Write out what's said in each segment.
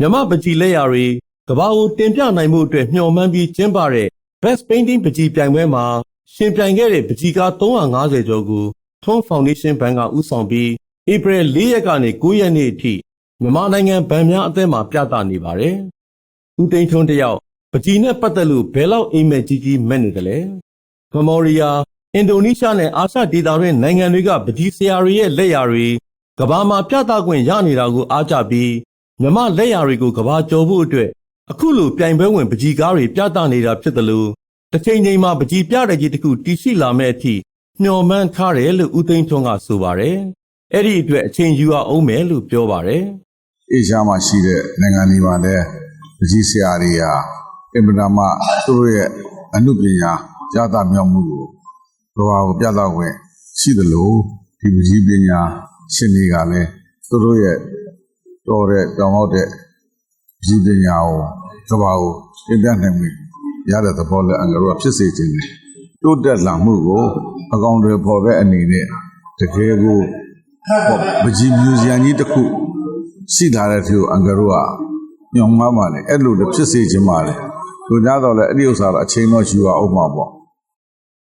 မြမပကြီးလက်ရာတွေကဘာကိုတင်ပြနိုင်မှုအတွက်မျှော်မှန်းပြီးကျင်းပတဲ့ Best Painting ပကြီးပြိုင်ပွဲမှာရှင်ပြိုင်ခဲ့တဲ့ပကြီးကား350ကျော်ကို Thom Foundation ဘဏ်ကဦးဆောင်ပြီးဧပြီ4ရက်ကနေ9ရက်နေ့အထိမြန်မာနိုင်ငံဗန်များအသင်းမှာပြသနေပါတယ်။ဦးသိန်းထွန်းတယောက်ပကြီးနဲ့ပတ်သက်လို့ဘယ်လောက်အိမ်မက်ကြီးကြီးမဲ့နေတယ်လဲ။ Memoria အင်ဒိုနီးရှားနဲ့အာရှဒေသတွင်းနိုင်ငံတွေကပကြီးဆရာတွေရဲ့လက်ရာတွေကဘာမှာပြသခွင့်ရနေတာကိုအားကြပြီး မြမလက်ရာတွေကိုကဘာကျော်ဖို့အတွက်အခုလိုပြိုင်ပွဲဝင်ပကြီးကားတွေပြသနေတာဖြစ်တယ်လို့တစ်ချိန်ချိန်မှာပကြီးပြတဲ့ကြီးတစ်ခုတည်ရှိလာမဲ့အထိမျှော်မှန်းထားတယ်လို့ဦးသိန်းထွန်းကဆိုပါတယ်။အဲ့ဒီအတွက်အချိန်ယူအောင်မယ်လို့ပြောပါတယ်။အေရှားမှာရှိတဲ့နိုင်ငံတွေမှာလည်းပကြီးဆရာတွေဟာအင်မတန်မှသူတို့ရဲ့အမှုပညာရတာမြောက်မှုကိုဘဝကိုပြသခွင့်ရှိသလိုဒီပကြီးပညာရှင်တွေကလည်းသူတို့ရဲ့ တော်တဲ့တောင်းတော့တဲ့ပကြီးပညာကိုကဘာကိုတင်ပြနိုင်မှုရတဲ့သဘောလည်းအင်္ဂါတို့ကဖြစ်စေခြင်းတယ်တိုးတက်လာမှုကိုအကောင့်တွေပေါ်တဲ့အနေနဲ့တကယ်ကိုဟောပကြီးမြူဇီယံကြီးတစ်ခုရှိလာတဲ့သူအင်္ဂါတို့ကညောင်မပါလေအဲ့လိုလည်းဖြစ်စေခြင်းပါလေလူများတော့လည်းအဲ့ဒီဥစ္စာတော့အချိန်တော့ယူရအောင်ပါပေါ့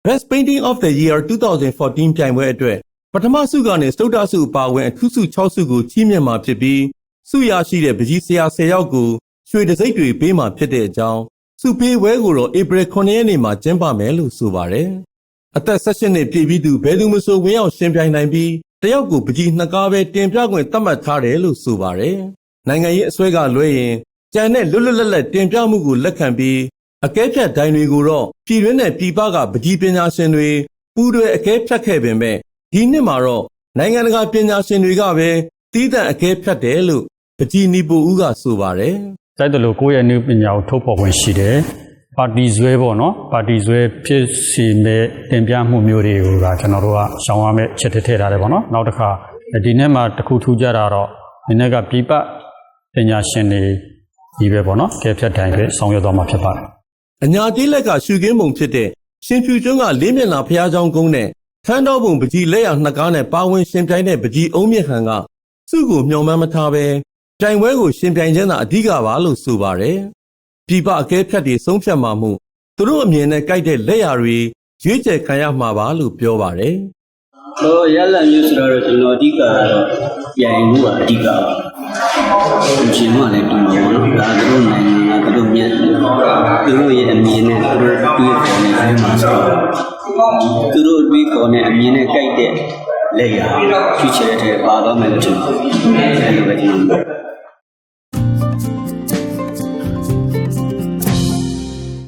Best Painting of the Year 2014ပြိုင်ပွဲအတွက်ပထမဆုကနေစတုဒ္ဓဆုအပါအဝင်အထူးဆု6ဆုကိုချီးမြှင့်မှာဖြစ်ပြီး ဆုရရှိတဲ့ပကြီးဆရာ10ယောက်ကိုရွှေတံဆိပ်တွေပေးမှာဖြစ်တဲ့အကြောင်းဆုပေးပွဲကိုတော့ဧပြီ9ရက်နေ့မှာကျင်းပမယ်လို့ဆိုပါတယ်။အသက်16နှစ်ပြည့်ပြီးသူဘယ်သူမှဆိုဝင်ရောက်ရှင်ပြိုင်နိုင်ပြီးတယောက်ကိုပကြီးနှစ်ကားပဲတင်ပြခွင့်သတ်မှတ်ထားတယ်လို့ဆိုပါတယ်။နိုင်ငံရေးအစွဲကလွဲရင်ကြံတဲ့လွတ်လွတ်လပ်လပ်တင်ပြမှုကိုလက်ခံပြီးအကဲဖြတ်ဒိုင်တွေကိုတော့ပြည်တွင်းနဲ့ပြည်ပကပကြီးပညာရှင်တွေပူးတွဲအကဲဖြတ်ခဲ့ပေမဲ့ဒီနှစ်မှာတော့နိုင်ငံတကာပညာရှင်တွေကပဲတီးတန့်အကဲဖြတ်တယ်လို့ ပကြီးနီပိုဦးကဆိုပါတယ်စိုက်တယ်လို့ကိုယ့်ရဲ့နည်းပညာကိုထုတ်ဖော်ခွင့်ရှိတယ်ပါတီဇွဲပေါ့နော်ပါတီဇွဲဖြစ်စီမဲ့တင်ပြမှုမျိုးတွေကိုကကျွန်တော်တို့ကရှောင်ရမယ့်ချက်ထည့်ထည့်ထားတယ်ပေါ့နော်နောက်တစ်ခါဒီနေ့မှာတစ်ခုထူးကြတာတော့ဒီနေ့ကပြပပညာရှင်တွေဒီပဲပေါ့နော်ကဲဖြတ်တိုင်းပဲဆောင်ရွက်သွားမှာဖြစ်ပါတယ်အညာတိလက်ကရှုခင်းပုံဖြစ်တဲ့ရှင်ဖြူကျွန်းကလေးမျက်နှာဖျားချောင်းကုန်းနဲ့ထန်းတော်ပုံပကြီးလက်ရနှစ်ကားနဲ့ပါဝင်ရှင်ပြိုင်တဲ့ပကြီးအုံးမြင့်ဟန်ကစုကိုမျှော်မှန်းမထားပဲ ပြိုင်ပွဲကိုရှင်ပြိုင်ခြင်းသာအဓိကပါလို့ဆိုပါတယ်။ပြပအကဲဖြတ်တွေဆုံးဖြတ်မှမှုသူတို့အမြင်နဲ့ကြိုက်တဲ့လက်ရာတွေရွေးချယ်ခံရမှာပါလို့ပြောပါတယ်။တော့ရလမျိုးဆိုတော့ကျွန်တော်အဓိကကတော့ပြိုင်မှုကအဓိကပါရှင်မလည်းဒီမှာပေါ့နော်ဒါသူတို့နိုင်ငံကသူတို့မြတ်သူတို့ရဲ့အမြင်နဲ့သူတို့တွေးခေါ်နေတယ်မှာဆိုတော့သူတို့တွေးခေါ်နေအမြင်နဲ့ကြိုက်တဲ့ လက်ရာဖြူချဲတဲ့ပါသွားမယ်လို့ထင်တယ်အဲဒီလိုပဲကျွန်တော်